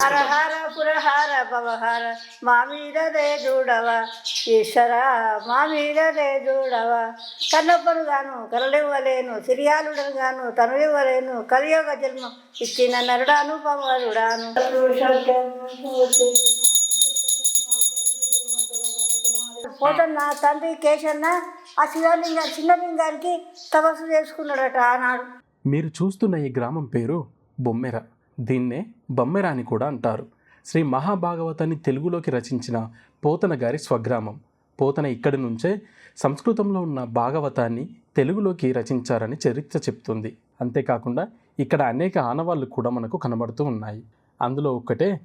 హర హర పురహార భవహార మా మీద దూడవ ఈశ్వర మా మీద దూడవ కన్నప్పను గాను కరలివ్వలేను సిరియాలుడను గాను తనులివ్వలేను కలియోగ జన్మ ఇచ్చిన నరుడాను పవరుడాను పోతన్న తండ్రి కేశన్న ఆ శివలింగ చిన్నలింగానికి తపస్సు చేసుకున్నాడట ఆనాడు. మీరు చూస్తున్న ఈ గ్రామం పేరు బొమ్మెర. దీన్నే బమ్మెరాని కూడా అంటారు. శ్రీ మహాభాగవతాన్ని తెలుగులోకి రచించిన పోతన గారి స్వగ్రామం. పోతన ఇక్కడి నుంచే సంస్కృతంలో ఉన్న భాగవతాన్ని తెలుగులోకి రచించారని చరిత్ర చెప్తుంది. అంతేకాకుండా ఇక్కడ అనేక ఆనవాళ్ళు కూడా మనకు కనబడుతూ ఉన్నాయి. అందులో ఒక్కటే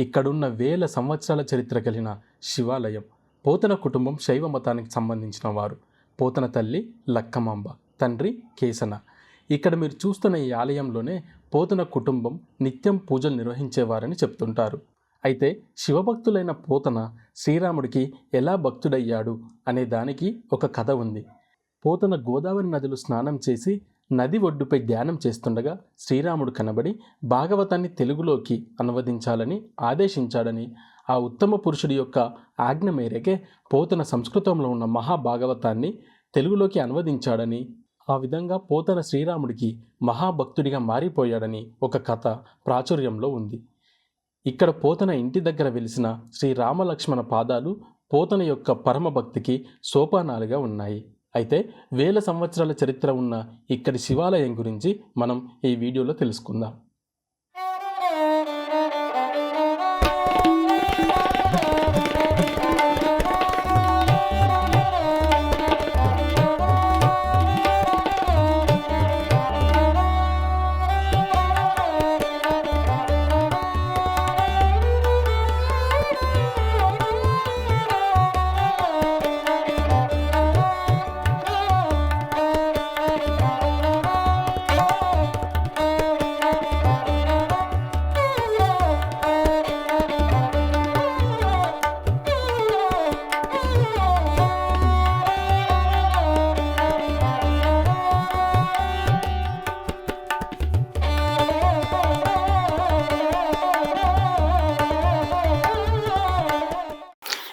ఇక్కడున్న వేల సంవత్సరాల చరిత్ర కలిగిన శివాలయం. పోతన కుటుంబం శైవ మతానికి సంబంధించిన వారు. పోతన తల్లి లక్కమాంబ తండ్రి కేసన. ఇక్కడ మీరు చూస్తున్న ఈ ఆలయంలోనే పోతన కుటుంబం నిత్యం పూజలు నిర్వహించేవారని చెప్తుంటారు. అయితే శివభక్తులైన పోతన శ్రీరాముడికి ఎలా భక్తుడయ్యాడు అనే దానికి ఒక కథ ఉంది. పోతన గోదావరి నదిలో స్నానం చేసి నది ఒడ్డుపై ధ్యానం చేస్తుండగా శ్రీరాముడు కనబడి భాగవతాన్ని తెలుగులోకి అనువదించాలని ఆదేశించాడని ఆ ఉత్తమ పురుషుడి యొక్క ఆజ్ఞ మేరకే పోతన సంస్కృతంలో ఉన్న మహాభాగవతాన్ని తెలుగులోకి అనువదించాడని ఆ విధంగా పోతన శ్రీరాముడికి మహాభక్తుడిగా మారిపోయాడని ఒక కథ ప్రాచుర్యంలో ఉంది. ఇక్కడ పోతన ఇంటి దగ్గర వెలిసిన శ్రీ రామలక్ష్మణ పాదాలు పోతన యొక్క పరమభక్తికి సోపానాలుగా ఉన్నాయి. అయితే వేల సంవత్సరాల చరిత్ర ఉన్న ఇక్కడి శివాలయం గురించి మనం ఈ వీడియోలో తెలుసుకుందాం.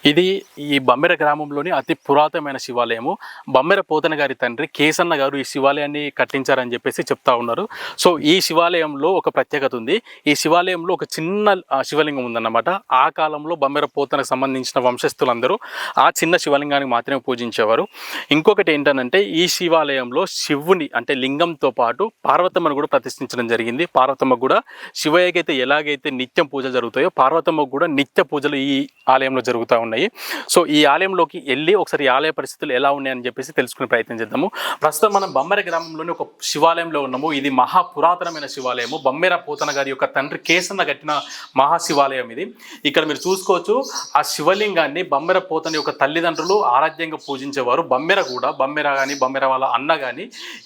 ఇది ఈ బమ్మెర గ్రామంలోని అతి పురాతనమైన శివాలయము. బమ్మెర పోతన గారి తండ్రి కేసన్న గారు ఈ శివాలయాన్ని కట్టించారని చెప్పేసి చెప్తా ఉన్నారు. సో ఈ శివాలయంలో ఒక ప్రత్యేకత ఉంది. ఈ శివాలయంలో ఒక చిన్న శివలింగం ఉందన్నమాట. ఆ కాలంలో బమ్మెర పోతనకు సంబంధించిన వంశస్థులందరూ ఆ చిన్న శివలింగానికి మాత్రమే పూజించేవారు. ఇంకొకటి ఏంటనంటే ఈ శివాలయంలో శివుని అంటే లింగంతో పాటు పార్వతమ్మను కూడా ప్రతిష్ఠించడం జరిగింది. పార్వతమ్మ కూడా శివయ్యకైతే ఎలాగైతే నిత్యం పూజలు జరుగుతాయో పార్వతమ్మకు కూడా నిత్య పూజలు ఈ ఆలయంలో జరుగుతూ ఉన్నాయి. సో ఈ ఆలయంలోకి వెళ్ళి ఒకసారి ఈ ఆలయ పరిస్థితులు ఎలా ఉన్నాయని చెప్పేసి తెలుసుకునే ప్రయత్నం చేద్దాము. ప్రస్తుతం మనం బమ్మెర గ్రామంలోని ఒక శివాలయంలో ఉన్నాము. ఇది మహా పురాతనమైన శివాలయము. బొమ్మెర పోతన గారి యొక్క తండ్రి కేసన్న కట్టిన మహా శివాలయం ఇది. ఇక్కడ మీరు చూసుకోవచ్చు ఆ శివలింగాన్ని బొమ్మెర పోతన యొక్క తల్లిదండ్రులు ఆరాధ్యంగా పూజించేవారు. బొమ్మెర కూడా బొమ్మెర కానీ బొమ్మెర వాళ్ళ అన్న కానీ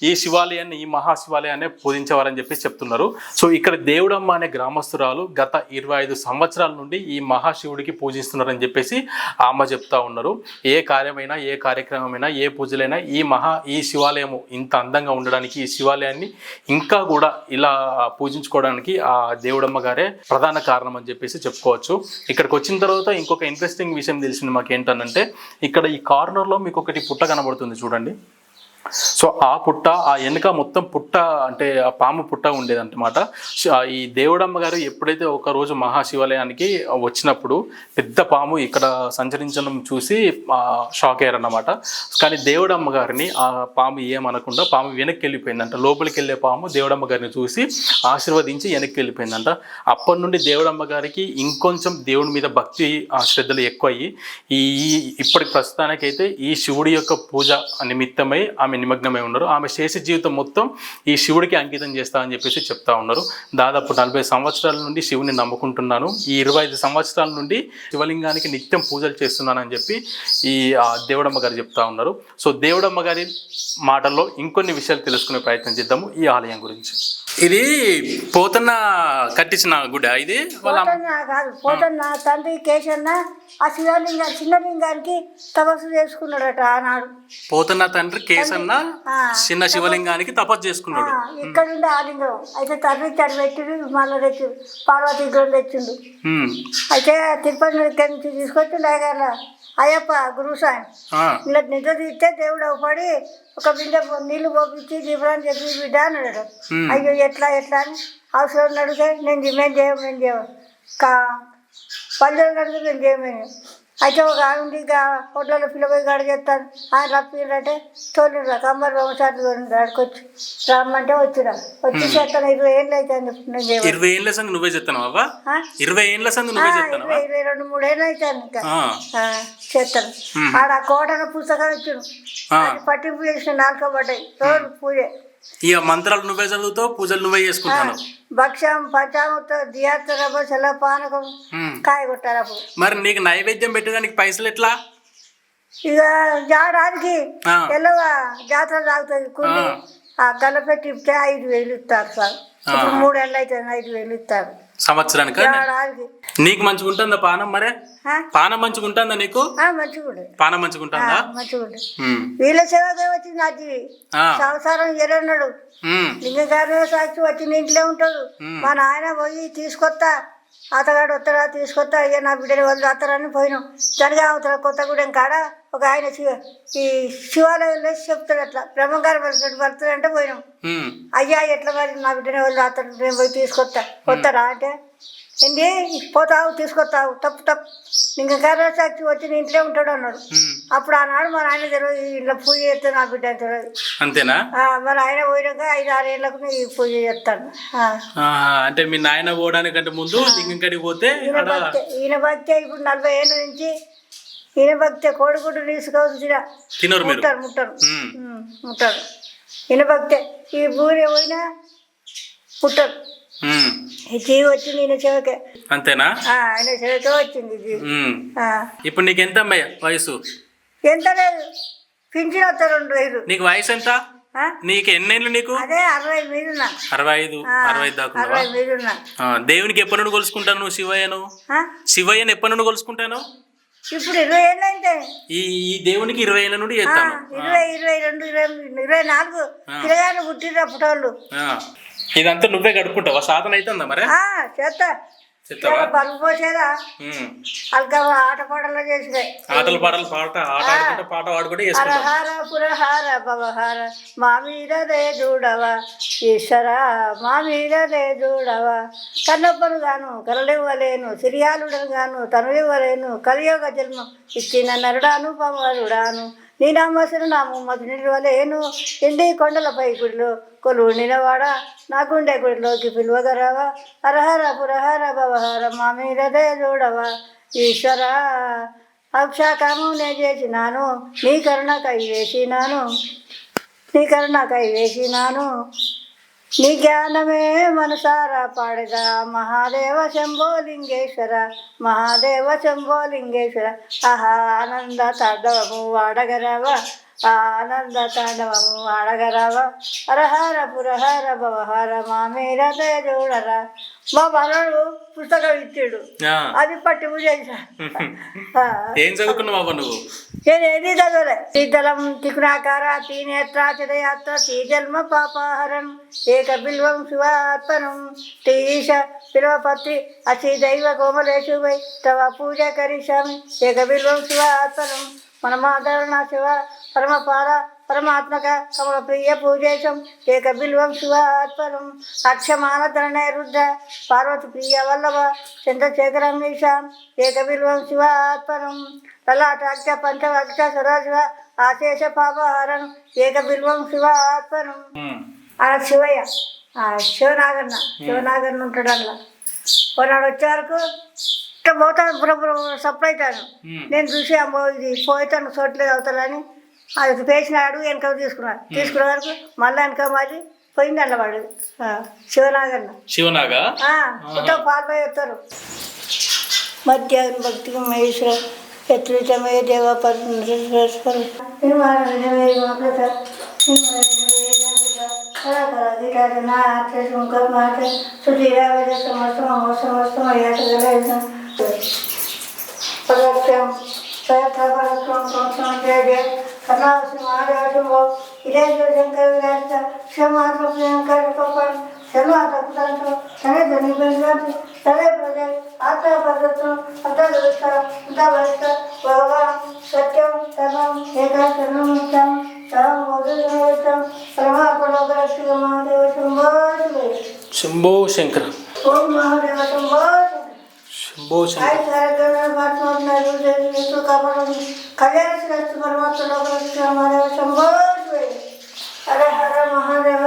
ఈ శివాలయాన్ని ఈ మహా శివాలయాన్ని పూజించేవారని చెప్పేసి చెప్తున్నారు. సో ఇక్కడ దేవుడమ్మ అనే గ్రామస్తురాలు గత ఇరవై ఐదు సంవత్సరాల నుండి ఈ మహాశివుడికి పూజిస్తున్నారని చెప్పేసి ఆ చెప్తా ఉన్నారు. ఏ కార్యమైనా ఏ కార్యక్రమమైనా ఏ పూజలైనా ఈ మహా ఈ శివాలయము ఇంత అందంగా ఉండడానికి ఈ శివాలయాన్ని ఇంకా కూడా ఇలా పూజించుకోవడానికి ఆ దేవుడమ్మ గారే ప్రధాన కారణం అని చెప్పేసి చెప్పుకోవచ్చు. ఇక్కడికి వచ్చిన తర్వాత ఇంకొక ఇంట్రెస్టింగ్ విషయం తెలిసింది మాకు ఏంటంటే ఇక్కడ ఈ కార్నర్లో మీకు ఒకటి పుట్ట కనబడుతుంది చూడండి. సో ఆ పుట్ట ఆ వెనుక మొత్తం పుట్ట అంటే ఆ పాము పుట్ట ఉండేదన్నమాట. ఈ దేవుడమ్మ గారు ఎప్పుడైతే ఒక రోజు మహాశివాలయానికి వచ్చినప్పుడు పెద్ద పాము ఇక్కడ సంచరించడం చూసి షాక్ అయ్యారన్నమాట. కానీ దేవుడమ్మ గారిని ఆ పాము ఏమనకుండా పాము వెనక్కి వెళ్ళిపోయిందంట. లోపలికి వెళ్ళే పాము దేవుడమ్మ గారిని చూసి ఆశీర్వదించి వెనక్కి వెళ్ళిపోయిందంట. అప్పటి నుండి దేవుడమ్మ గారికి ఇంకొంచెం దేవుడి మీద భక్తి శ్రద్ధలు ఎక్కువయ్యి ఈ ఇప్పటికి ప్రస్తుతానికైతే ఈ శివుడి యొక్క పూజ నిమిత్తమై ఆమె ఆమె నిమగ్నమై ఉన్నారు. ఆమె శేష జీవితం మొత్తం ఈ శివుడికి అంకితం చేస్తా అని చెప్పేసి చెప్తా ఉన్నారు. దాదాపు నలభై సంవత్సరాల నుండి శివుని నమ్ముకుంటున్నాను. ఈ ఇరవై ఐదు సంవత్సరాల నుండి శివలింగానికి నిత్యం పూజలు చేస్తున్నానని చెప్పి ఈ దేవుడమ్మ గారు చెప్తా ఉన్నారు. సో దేవుడమ్మ గారి మాటల్లో ఇంకొన్ని విషయాలు తెలుసుకునే ప్రయత్నం చేద్దాము ఈ ఆలయం గురించి. ఇది పోతన్న కట్టించిన గుడి ఇది పోతన్న కాదు పోతన్న తండ్రి కేశన్న ఆ శివలింగా చిన్న లింగానికి తపస్సు చేసుకున్నాడట ఆనాడు. పోతన్న తండ్రి కేసన్న ఆ, చిన్న శివలింగానికి తపస్సు చేసుకున్నాడు. ఆ, ఇక్కడుండే ఆ లింగం. అయితే తండ్రి తడి పెట్టిండు మళ్ళీ తెచ్చిండు పార్వతి విగ్రహం తెచ్చిండు. అయితే తిరుపతి ఇక్కడి నుంచి తీసుకొచ్చిండు అయ్యాల అయ్యప్ప గురువు సాయం. ఆ, ఇలా నిద్ర తీస్తే దేవుడు పడి ఒక బిందె పో- నీళ్ళు పోపించి దీపరాన్ని చెప్పి బిడ్డ అన్నాడు. అయ్యో ఎట్లా ఎట్లా అని అవసరం అడిగితే నేను మేము చేయం మేము చేయం కా పల్లెలు అడిగితే మేము చేయమని అయితే ఒక ఆవిడ ఇక హోటల్లో పిల్లపోయి గాడి చేస్తాను ఆయన రప్పిందంటే తోలిరా కంబర్ బొమ్మసారి తోలిండు ఆడికొచ్చి రమ్మంటే వచ్చిరా వచ్చి చేస్తాను ఇరవై ఏళ్ళు అయితే నేను చేయమని ఇరవై ఏళ్ళ సంది నువ్వే చెప్తాను ఆ? ఇరవై ఏళ్ళ ఆ, నువ్వే చెప్తాను ఇరవై ఇరవై రెండు మూడు ఏళ్ళు అవుతాను ఇంకా. చేస్తాను. ఆడ కోటన పుస్తకం ఇచ్చాడు ఆ. అది పట్టింపు చేసిన నాలుక పడ్డాయి. రోజు పూజ. ఇక మంత్రాలు నువ్వే చదువుతావు పూజలు నువ్వే చేసుకుంటాను భక్ష్యం పంచామృత దియాత్ర సెల పానకం ఉమ్. కాయ కొట్టారు అప్పుడు మరి నీకు నైవేద్యం పెట్టడానికి పైసలు ఎట్లా ఇక జాడానికి. ఎల్లవా జాతర తాగుతుంది కొన్ని ఆ. ఆ గల్ల పెట్టి ఇస్తే ఐదు వేలు ఇస్తారు సార్ ఇప్పుడు మూడేళ్ళు అయితే ఐదు వేలు ఇస్తారు సంవత్సరానికి? నీకు మంచిగా ఉంటుందా పానం మరే? పానం మంచిగా ఉంటుందా నీకు పానం మంచిగా ఉంటుందా. వీళ్ళ సేవకే వచ్చింది అది. సంసారం ఎరన్నాడు. లింగగారు సాక్షి వచ్చిన ఇంట్లో ఉంటాడు. మా నాయన పోయి తీసుకొస్తా. అతగాడు వస్తాడా? తీసుకొస్తా? అయ్యా నా బిడ్డని వాళ్ళు అత్తరని పోయినాం. జనగా అవతల కొత్తగూడెం కాడ ఒక ఆయన శివ ఈ శివాలయంలో చెప్తాడు అట్లా. బ్రహ్మగారు వెళ్తాడు వెళ్తాడంటే పోయినాం. అయ్యా ఎట్లా మరి నా బిడ్డని వాళ్ళు అతను నేను పోయి తీసుకొస్తా. కొత్తరా అంటే? ఏంటి పోతావు తీసుకొస్తావు తప్పు తప్పు. లింగగారు సాక్షి వచ్చిన ఇంట్లో ఉంటాడు అన్నాడు. అప్పుడు ఆనాడు మా నాయన తెలియదు ఇంట్లో పూజ చేస్తే నా బిడ్డ తెలియదు అంతేనా? మరి ఆయన పోయినాక ఐదు ఆరు ఏళ్ళకు ఈ పూజ చేస్తాను అంటే మీ నాయన పోవడానికంటే ముందు లింగం కడికి పోతే ఈయన భక్తే ఇప్పుడు నలభై ఏళ్ళ నుంచి ఈయన భక్తే కోడిగుడ్డు తీసుకొచ్చిన తినరు ముట్టారు ముట్టారు. ముట్టారు. ఈయన భక్తే ఈ భూరి పోయినా ముట్టారు. జీవి వచ్చింది ఈయన చెవకే. అంతేనా? ఆయన చెవకే వచ్చింది. ఇప్పుడు నీకు ఎంత వయసు? ఎంత లేదు. పింఛన్ వస్తారు రెండు వేలు. నీకు వయసు ఎంత? నీకు ఎన్నేళ్ళు నీకు? అదే అరవై మీదున్నా. అరవై ఐదు అరవై దాకా దేవునికి ఎప్పటి నుండి కొలుసుకుంటాను నువ్వు శివయ్యను? శివయ్యను ఎప్పటి నుండి కొలుసుకుంటాను? ఇప్పుడు ఇరవై ఏళ్ళు అయితే ఈ ఈ దేవునికి ఇరవై ఏళ్ళ నుండి చేస్తాను. ఇరవై ఇరవై రెండు ఇరవై ఇరవై నాలుగు పిల్లగాళ్ళు పుట్టిన పుట్టోళ్ళు. ఇదంతా నువ్వే గడుపుకుంటావా? సాధన అవుతుందా మరి? చేస్తా. ఆట పాటలు చేసినాయి ఆటలు పాటలు పాట ఆట ఆడుకుంటే పాట పాడుకుంటే చేసుకుంటాం. హరహార పురహార భవహార మా చూడవా ఈశ్వర మా మీద దే చూడవా కన్నప్పను గాను కరలివ్వలేను సిరియాలుడను గాను తనువివ్వలేను కలియోగ జన్మ ఇచ్చిన నరుడాను పవరుడాను. నీ నామసరు నా మతి నిలవలేను ఎండి కొండలపై గుడిలో కొలువు నిలవాడ. నా గుండె గుడిలోకి పిలువగరావా. అరహర పురహర భవహార మా మీద దే చూడవా. ఈశ్వర అక్షాకాము నేను చేసినాను. నీ కరుణకై వేసినాను. నీ కరుణకై వేసినాను. నీ జ్ఞానమే మనసారా పాడగా మహాదేవ శంభో లింగేశ్వర మహాదేవ శంభో లింగేశ్వర. ఆహా ఆనంద తాండవము వాడగరావా ఆనంద తాండవము వాడగరావా. హరహర పురహర భవహర మా మీద చూడరా మా మనడు పుస్తకం ఇచ్చాడు. అది పట్టి. ఏం చదువుకున్నావు నువ్వు నేను ఏది చదవలే శీతలం త్రిగుణాకార తీనేత్ర చిదయాత్ర శ్రీజన్మ పాపాహరం ఏక బిల్వం శివాత్మనం శ్రీశ శివపత్రి అసి దైవ కోమలేశు వై తవ పూజ కరిష్యామి ఏక బిల్వం శివాత్మనం మనమాదరణ శివ పరమపార పరమాత్మక కమల ప్రియ పూజేశం ఏక బిల్వం శివాత్మనం అక్షమాన ధరణే రుద్ర పార్వతి ప్రియ వల్లభ చంద్రశేఖరం ఈశాం ఏక బిల్వం శివాత్మనం లలాటాక్ష పంచవక్ష సదాశివ ఆశేష పాపహరం ఏక బిల్వం శివాత్మనం. ఆ శివయ్య ఆ శివనాగన్న శివనాగన్న ఉంటాడు అందులో కొన్నాడు వచ్చే వరకు ఇట్లా పోతాను సప్లై అవుతాను. నేను చూసి అమ్మో ఇది పోతాను చోట్లేదు అవుతానని అది పేసినాడు వెనక తీసుకున్నాడు. తీసుకున్న వరకు మళ్ళీ వెనక మాది పోయింది అన్న వాడు శివనాగన్న. శివనాగ? పాలు పోయి వస్తారు మధ్య భక్తి మహేశ్వర ఎత్రితమే దేవ సమస్తం సమస్తం కర్ణావసిన మహారాజంలో ఇదే శంకర్ విరాజిత క్షేమాత్మ ప్రియంకరపం శర్మ తప్పుదంతో తనే ధ్వని పెంచుతుంది తనే ప్రజ ఆత్మ పద్ధతులు అంతా వ్యవస్థ అంతా వ్యవస్థ భగవాన్ సత్యం ధర్మం ఏకాశనం ఇష్టం తరం మోదం పరమాత్మ శివ మహాదేవ శంభో శివ శంభో శంకర ఓం మహాదేవ శంభో બહુ સુંદર હરે હરે મહાદેવ